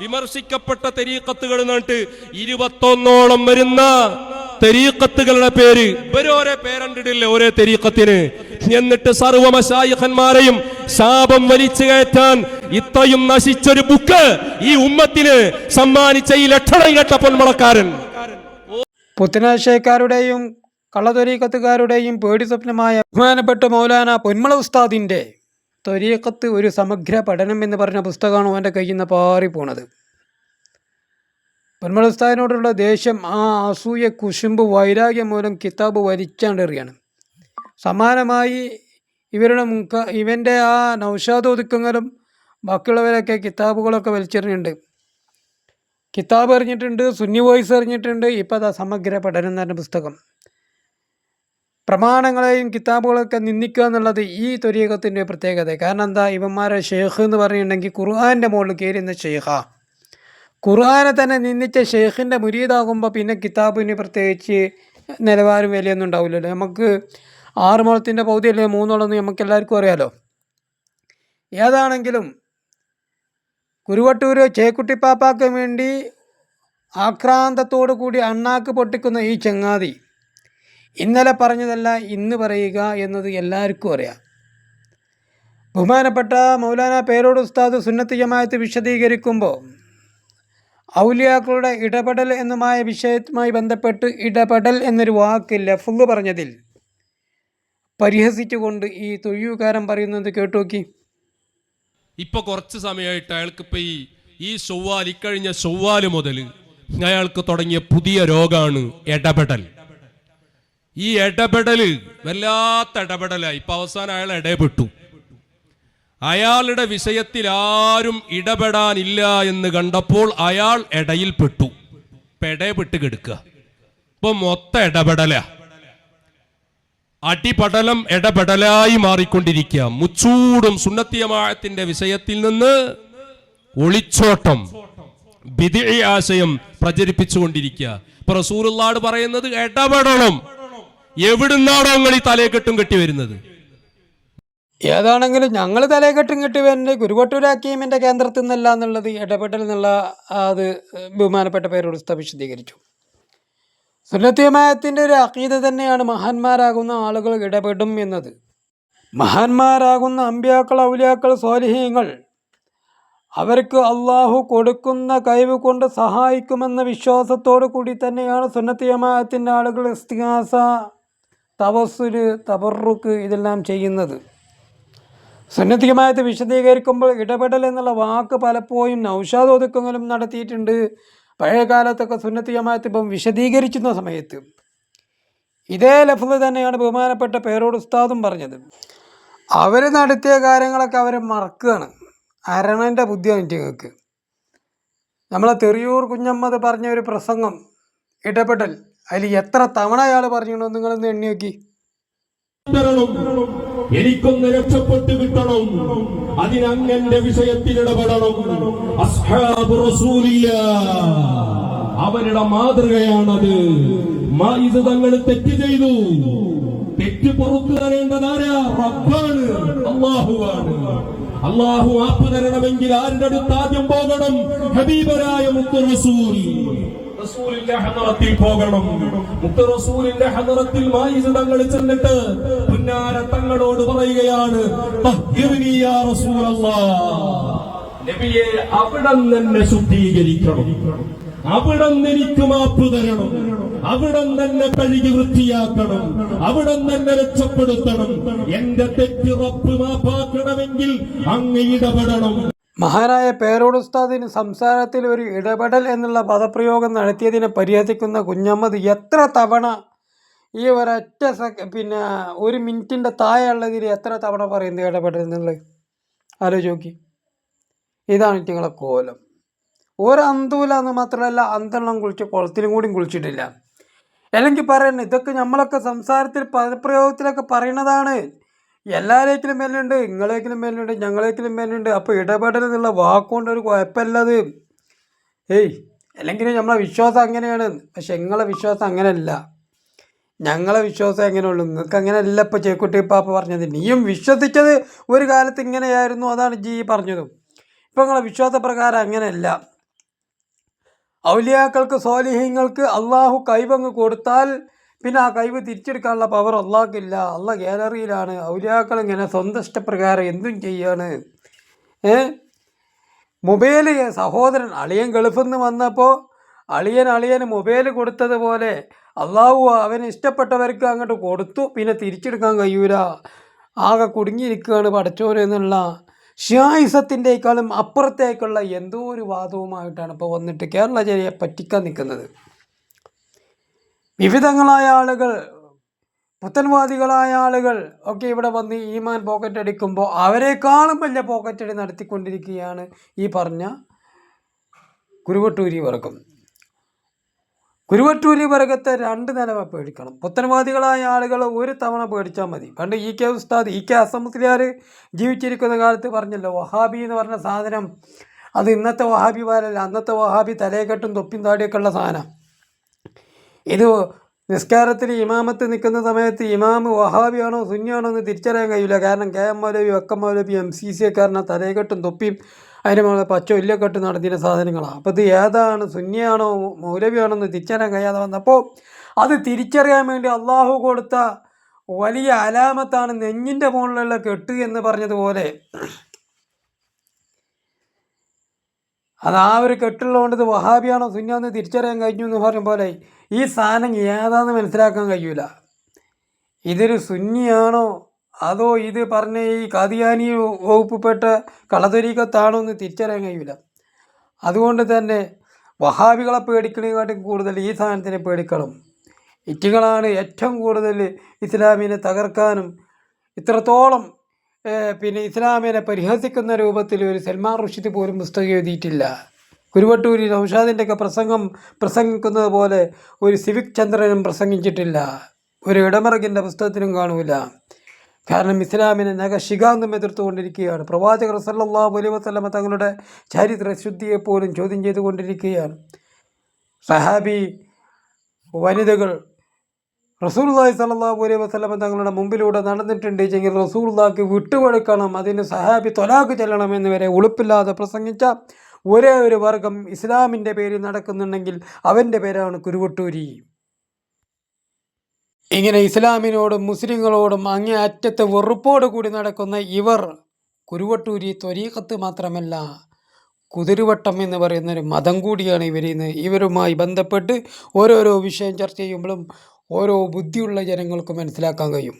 വിമർശിക്കപ്പെട്ട തെരീക്കത്തുകൾ എന്നിട്ട് ഇരുപത്തൊന്നോളം വരുന്ന തെരീക്കത്തുകളുടെ പേര്. ഇവരോരെ പേരണ്ടിടില്ല ഓരോ തെരീക്കത്തിന് എന്നിട്ട് സർവമശായിഖന്മാരെയും ശാപം വലിച്ചു കയറ്റാൻ ഇത്രയും നശിച്ചൊരു ബുക്ക് ഈ ഉമ്മത്തിന് സമ്മാനിച്ച ഈ ലക്ഷണം കേട്ട പൊന്മുളക്കാരൻ. പുത്തനാശയക്കാരുടെയും കള്ളതൊരീക്കത്തുകാരുടെയും പേടി സ്വപ്നമായ ബഹുമാനപ്പെട്ട മൗലാന പൊന്മള ഉസ്താദിന്റെ തൊരീക്കത്ത് ഒരു സമഗ്ര പഠനം എന്ന് പറഞ്ഞ പുസ്തകമാണ് അവന്റെ കയ്യിൽ നിന്ന് പാറിപ്പോണത് പോണത്. പൊന്മള ഉസ്താദിനോടുള്ള ദേഷ്യം ആ അസൂയ കുശുമ്പ് വൈരാഗ്യം മൂലം കിതാബ് വലിച്ചാണ്ടെറിയാണ്. സമാനമായി ഇവരുടെ മുഖ ഇവന്റെ ആ നൗഷാദ് ഒതുക്കങ്ങളും ബാക്കിയുള്ളവരൊക്കെ കിതാബുകളൊക്കെ വലിച്ചെറിഞ്ഞിട്ടുണ്ട്. കിതാബ് എറിഞ്ഞിട്ടുണ്ട് സുന്നി വോയിസ് എറിഞ്ഞിട്ടുണ്ട്. ഇപ്പോൾ അതാ സമഗ്ര പഠനം എന്ന് പറഞ്ഞ പുസ്തകം. പ്രമാണങ്ങളെയും കിതാബുകളൊക്കെ നിന്ദിക്കുക എന്നുള്ളത് ഈ തൊരീകത്തിന്റെ പ്രത്യേകത. കാരണം എന്താ? ഇവന്മാരെ ഷെയ്ഖ് എന്ന് പറയുന്നുണ്ടെങ്കിൽ ഖുർആാന്റെ മുകളിൽ കയറുന്ന ഷെയ്ഖ. ഖുർആാനെ തന്നെ നിന്ദിച്ച ഷെയ്ഖിന്റെ മുരീതാകുമ്പോൾ പിന്നെ കിതാബിന് പ്രത്യേകിച്ച് നിലവാരം വിലയൊന്നും ഉണ്ടാവില്ലല്ലോ. നമുക്ക് ആറ് മുളത്തിന്റെ പൗതി അല്ലെങ്കിൽ മൂന്നോളൊന്നും നമുക്ക് എല്ലാവർക്കും അറിയാലോ. ഏതാണെങ്കിലും കുരുവട്ടൂർ ചേക്കുട്ടിപ്പാപ്പാക്ക് വേണ്ടി ആക്രാന്തത്തോടു കൂടി അണ്ണാക്ക് പൊട്ടിക്കുന്ന ഈ ചങ്ങാതി ഇന്നലെ പറഞ്ഞതല്ല ഇന്ന് പറയുക എന്നത് എല്ലാവർക്കും അറിയാം. ബഹുമാനപ്പെട്ട മൗലാന പേരോട് ഉസ്താദ് സുന്നത്ത് ജമായത്ത് വിശദീകരിക്കുമ്പോൾ ഔലിയാക്കളുടെ ഇടപെടൽ എന്നുമായ വിഷയവുമായി ബന്ധപ്പെട്ട് ഇടപെടൽ എന്നൊരു വാക്ക് ഫുള്ള് പറഞ്ഞതിൽ പരിഹസിച്ചുകൊണ്ട് ഈ തൊഴിയുകാരൻ പറയുന്നത് കേട്ടു നോക്കി ഇപ്പൊ കുറച്ച് സമയമായിട്ട് അയാൾക്ക് ഇപ്പൊ ഈ ഈ ചൊവ്വാൽ ഇക്കഴിഞ്ഞ ചൊവ്വാൽ മുതൽ അയാൾക്ക് തുടങ്ങിയ പുതിയ രോഗമാണ് ഇടപെടൽ. ഈ ഇടപെടൽ വല്ലാത്ത ഇടപെടലായി. ഇപ്പൊ അവസാനം അയാൾ ഇടപെട്ടു. അയാളുടെ വിഷയത്തിൽ ആരും ഇടപെടാനില്ല എന്ന് കണ്ടപ്പോൾ അയാൾ ഇടയിൽപ്പെട്ടു. ഇപ്പൊ ഇടയപ്പെട്ട് കെടുക്കുക. ഇപ്പൊ മൊത്ത ഇടപെടല. അടിപടലം ഇടപെടലായി മാറിക്കൊണ്ടിരിക്കുക. മുച്ചൂടും സുന്നത്തിയമാഴത്തിന്റെ വിഷയത്തിൽ നിന്ന് ഒളിച്ചോട്ടം ബിദി ആശയം പ്രചരിപ്പിച്ചുകൊണ്ടിരിക്കുക. ഇപ്പൊ റസൂറുള്ളാട് പറയുന്നത് ഇടപെടണം. എവിടുന്നാണോ നിങ്ങൾ ഈ തലയെക്കെട്ടും കെട്ടി വരുന്നത്? ഏതാണെങ്കിലും ഞങ്ങൾ തലയെക്കെട്ടും കെട്ടി വരുന്നത് ഗുരുവട്ടൂർ ഹക്കീമിന്റെ കേന്ദ്രത്തിൽ നിന്നല്ല എന്നുള്ളത് ഇടപെടൽ എന്നുള്ള അത് ബഹുമാനപ്പെട്ട പേരോട് വിശദീകരിച്ചു. സുന്നത്തിയമായത്തിന്റെ ഒരു അക്കീത തന്നെയാണ് മഹാന്മാരാകുന്ന ആളുകൾ ഇടപെടും എന്നത്. മഹാന്മാരാകുന്ന അമ്പ്യാക്കൾ ഔലിയാക്കൾ സ്വാലിഹീങ്ങൾ അവർക്ക് അള്ളാഹു കൊടുക്കുന്ന കഴിവ് കൊണ്ട് സഹായിക്കുമെന്ന വിശ്വാസത്തോടു കൂടി തന്നെയാണ് സുന്നത്തിയമായത്തിന്റെ ആളുകൾ ഇസ്തിഹാസ തവസുൽ തബറുക്ക് ഇതെല്ലാം ചെയ്യുന്നത്. സന്നദ്ധികമായത് വിശദീകരിക്കുമ്പോൾ ഇടപെടൽ എന്നുള്ള വാക്ക് പലപ്പോഴും നൗഷാദ് ഒതുക്കങ്ങളും നടത്തിയിട്ടുണ്ട്. പഴയ കാലത്തൊക്കെ സുന്നത്തിയമായത്ത് ഇപ്പം വിശദീകരിക്കുന്ന സമയത്ത്. ഇതേ ലഫ്ല് തന്നെയാണ് ബഹുമാനപ്പെട്ട പേരോട് ഉസ്താദും പറഞ്ഞത്. അവർ നടത്തിയ കാര്യങ്ങളൊക്കെ അവർ മറക്കുകയാണ്. അരണന്റെ ബുദ്ധിയാണ് അനുജങ്ങൾക്ക് നമ്മളെ തെറിയൂർ കുഞ്ഞമ്മത് പറഞ്ഞ ഒരു പ്രസംഗം ഇടപെടൽ. അതിൽ എത്ര തവണ അയാൾ പറഞ്ഞിട്ടുണ്ടോ നിങ്ങളൊന്ന് എണ്ണി നോക്കി. എനിക്കൊന്ന് രക്ഷപ്പെട്ടു കിട്ടണം. അതിനങ്ങന്റെ വിഷയത്തിൽ ഇടപെടണം അവരുടെ മാതൃകയാണത്. ഇത് തങ്ങൾ തെറ്റ് ചെയ്തു. തെറ്റ് പുറത്തു തരേണ്ടതാരാ റബ്ബാണ്. അള്ളാഹുവാണ് അള്ളാഹു ആപ്പ് തരണമെങ്കിൽ ആരുടെ അടുത്ത് ആദ്യം പോകണം? ഹബീബരായ മുത്തു റസൂൽ റസൂലിന്റെ ഹദറത്തിൽ പോകണം. മുത്ത റസൂലിന്റെ ഹദറത്തിൽ മായിസ് തങ്ങൾ ചെന്നിട്ട് പുന്നാര തങ്ങളോട് പറയുകയാണ് "തഹ്ഹിർനി യാ നബിയെ അവിടം തന്നെ ശുദ്ധീകരിക്കണം. അവിടം എനിക്ക് മാപ്പ് തരണം. അവിടം തന്നെ കഴുകി വൃത്തിയാക്കണം. അവിടം തന്നെ രക്ഷപ്പെടുത്തണം. എന്റെ തെറ്റ് റബ്ബ് മാപ്പാക്കണമെങ്കിൽ അങ്ങ് ഇടപെടണം. മഹാനായ പേരോടുസ്താദിന് സംസാരത്തിൽ ഒരു ഇടപെടൽ എന്നുള്ള പദപ്രയോഗം നടത്തിയതിനെ പരിഹസിക്കുന്ന കുഞ്ഞമ്മദ് എത്ര തവണ ഈ ഒരൊറ്റ പിന്നെ ഒരു മിനിറ്റിന്റെ താഴെയുള്ളതിൽ എത്ര തവണ പറയുന്നത് ഇടപെടൽ എന്നുള്ളത് ആലോചിച്ച് ഇതാണ് നിങ്ങളെ കോലം. ഒരു അന്തൂല എന്ന് മാത്രമല്ല അന്തെണ്ണം കുളിച്ച് കുളത്തിലും കൂടിയും കുളിച്ചിട്ടില്ല. അല്ലെങ്കിൽ പറയണ ഇതൊക്കെ നമ്മളൊക്കെ സംസാരത്തിൽ പദപ്രയോഗത്തിലൊക്കെ പറയണതാണ്. എല്ലാരേക്കിലും മേലുണ്ട് നിങ്ങളേക്കിലും മേലുണ്ട് ഞങ്ങളേക്കിലും മേലുണ്ട് അപ്പോൾ ഇടപെടൽ എന്നുള്ള വാക്കുകൊണ്ട് ഒരു കുഴപ്പമില്ലത്. ഏയ് അല്ലെങ്കിൽ നമ്മളെ വിശ്വാസം അങ്ങനെയാണ്. പക്ഷെ നിങ്ങളെ വിശ്വാസം അങ്ങനെയല്ല. ഞങ്ങളെ വിശ്വാസം എങ്ങനെയുള്ളൂ? നിങ്ങൾക്ക് അങ്ങനെയല്ല ഇപ്പോൾ ചേക്കുട്ടി പാപ്പ പറഞ്ഞത്. നീയും വിശ്വസിച്ചത് ഒരു കാലത്ത് ഇങ്ങനെയായിരുന്നു അതാണ് ജി പറഞ്ഞതും. ഇപ്പം നിങ്ങളെ വിശ്വാസപ്രകാരം അങ്ങനെയല്ല. ഔലിയാക്കൾക്ക് സ്വാലിഹ്യങ്ങൾക്ക് അള്ളാഹു കൈവങ്ങ് കൊടുത്താൽ പിന്നെ ആ കഴിവ് തിരിച്ചെടുക്കാനുള്ള പവർ അള്ളാഹ്ക്കില്ല അള്ള ഗാലറിയിലാണ്. ഔലിയാക്കൾ ഇങ്ങനെ സ്വന്തം ഇഷ്ടപ്രകാരം എന്തും ചെയ്യാണ്. ഏ? മൊബൈൽ സഹോദരൻ അളിയൻ ഗൾഫിൽ നിന്ന് വന്നപ്പോൾ അളിയൻ അളിയന് മൊബൈൽ കൊടുത്തതുപോലെ അള്ളാഹു അവന് ഇഷ്ടപ്പെട്ടവർക്ക് അങ്ങോട്ട് കൊടുത്തു. പിന്നെ തിരിച്ചെടുക്കാൻ കഴിയൂല. ആകെ കുടുങ്ങിയിരിക്കുകയാണ് പഠിച്ചോരെന്നുള്ള ഷ്യായുസത്തിന്റെക്കാളും അപ്പുറത്തേക്കുള്ള എന്തോ ഒരു വാദവുമായിട്ടാണ് ഇപ്പോൾ വന്നിട്ട് കേരള ജനയെ പറ്റിക്കാൻ നിൽക്കുന്നത്. വിവിധങ്ങളായ ആളുകൾ പുത്തൻവാദികളായ ആളുകൾ ഒക്കെ ഇവിടെ വന്ന് ഈമാൻ പോക്കറ്റ് അടിക്കുമ്പോൾ അവരെക്കാളും വലിയ പോക്കറ്റ് അടി നടത്തിക്കൊണ്ടിരിക്കുകയാണ് ഈ പറഞ്ഞ കുരുവട്ടൂരി വർഗം. കുരുവട്ടൂരി വർഗത്തെ രണ്ട് നിലവ പേടിക്കണം. പുത്തൻവാദികളായ ആളുകൾ ഒരു തവണ പേടിച്ചാൽ മതി. പണ്ട് ഇ കെ ഉസ്താദ് ഇ കെ അസമുസ്ലിയാർ ജീവിച്ചിരിക്കുന്ന കാലത്ത് പറഞ്ഞല്ലോ വഹാബി എന്ന് പറഞ്ഞ സാധനം അത് ഇന്നത്തെ വഹാബിമാരല്ല അന്നത്തെ വഹാബി തലയെക്കെട്ടും തൊപ്പിയും താടിയൊക്കെ ഉള്ള സാധനം. ഇത് നിസ്കാരത്തിൽ ഇമാമത്ത് നിൽക്കുന്ന സമയത്ത് ഇമാമ് വഹാബിയാണോ സുന്നിയാണോ എന്ന് തിരിച്ചറിയാൻ കഴിയില്ല. കാരണം കെ എം മൗലവി വക്കം മൗലവി എം സി സി കാരണം തലയെക്കെട്ടും തൊപ്പിയും അതിന് മുകളിൽ പച്ച ഇല്ലക്കെട്ട് നടത്തിയ സാധനങ്ങളാണ്. അപ്പോൾ ഇത് ഏതാണ്? സുന്നിയാണോ മൗലവിയാണോ എന്ന് തിരിച്ചറിയാൻ കഴിയാതെ വന്നപ്പോൾ അത് തിരിച്ചറിയാൻ വേണ്ടി അള്ളാഹു കൊടുത്ത വലിയ അലാമത്താണ് നെഞ്ഞിന്റെ മുകളിലുള്ള കെട്ട് എന്ന് പറഞ്ഞതുപോലെ. അത് ആ ഒരു കെട്ടുള്ളതുകൊണ്ട് ഇത് വഹാബിയാണോ സുന്നിയാണെന്ന് തിരിച്ചറിയാൻ കഴിഞ്ഞു എന്ന് പറഞ്ഞ പോലെ ഈ സാധനം ഏതാന്ന് മനസ്സിലാക്കാൻ കഴിയൂല. ഇതൊരു സുന്നിയാണോ? അതോ ഇത് പറഞ്ഞ ഈ കാതിയാനി വകുപ്പിൽപ്പെട്ട കളതൊരീക്കത്താണോ എന്ന് തിരിച്ചറിയാൻ കഴിയൂല. അതുകൊണ്ട് തന്നെ വഹാബികളെ പേടിക്കണേക്കാട്ടും കൂടുതൽ ഈ സാധനത്തിനെ പേടിക്കണം ഇറ്റുകളാണ് ഏറ്റവും കൂടുതൽ ഇസ്ലാമിനെ തകർക്കാനും ഇത്രത്തോളം പിന്നെ ഇസ്ലാമിനെ പരിഹസിക്കുന്ന രൂപത്തിൽ ഒരു സൽമാൻ റുഷിദ് പോലും പുസ്തകം എഴുതിയിട്ടില്ല. കുരുവട്ടൂരി ഔഷാദിന്റെ ഒക്കെ പ്രസംഗം പ്രസംഗിക്കുന്നത് പോലെ ഒരു സിവിക് ചന്ദ്രനും പ്രസംഗിച്ചിട്ടില്ല. ഒരു ഇടമറകിന്റെ പുസ്തകത്തിനും കാണൂല. കാരണം ഇസ്ലാമിനെ നഖശികാന്തം എതിർത്തുകൊണ്ടിരിക്കുകയാണ്. പ്രവാചകർ സല്ലാ അലൈഹി വസ്ലമ തങ്ങളുടെ ചരിത്ര ശുദ്ധിയെപ്പോലും ചോദ്യം ചെയ്തുകൊണ്ടിരിക്കുകയാണ്. സഹാബി വനിതകൾ റസൂൽല്ലാഹി സല്ലല്ലാഹു അലൈഹി വസ്ലമ തങ്ങളുടെ മുമ്പിലൂടെ നടന്നിട്ടുണ്ട് ചെങ്കിൽ റസൂൽല്ലാക്ക് വിട്ടുകൊടുക്കണം. അതിന് സഹാബി തൊലാക്ക് ചെല്ലണം എന്നിവരെ ഉളുപ്പില്ലാതെ പ്രസംഗിച്ച ഒരേ ഒരു വർഗം ഇസ്ലാമിന്റെ പേരിൽ നടക്കുന്നുണ്ടെങ്കിൽ അവന്റെ പേരാണ് കുരുവട്ടൂരി. ഇങ്ങനെ ഇസ്ലാമിനോടും മുസ്ലിങ്ങളോടും അങ്ങേ അറ്റത്തെ വെറുപ്പോട് കൂടി നടക്കുന്ന ഇവർ കുരുവട്ടൂരി ത്വരീഖത്ത് മാത്രമല്ല കുതിരുവട്ടം എന്ന് പറയുന്ന ഒരു മതം കൂടിയാണ് ഇവരിന്ന് ഇവരുമായി ബന്ധപ്പെട്ട് ഓരോരോ വിഷയം ചർച്ച ചെയ്യുമ്പോഴും ഓരോ ബുദ്ധിയുള്ള ജനങ്ങൾക്ക് മനസ്സിലാക്കാൻ കഴിയും.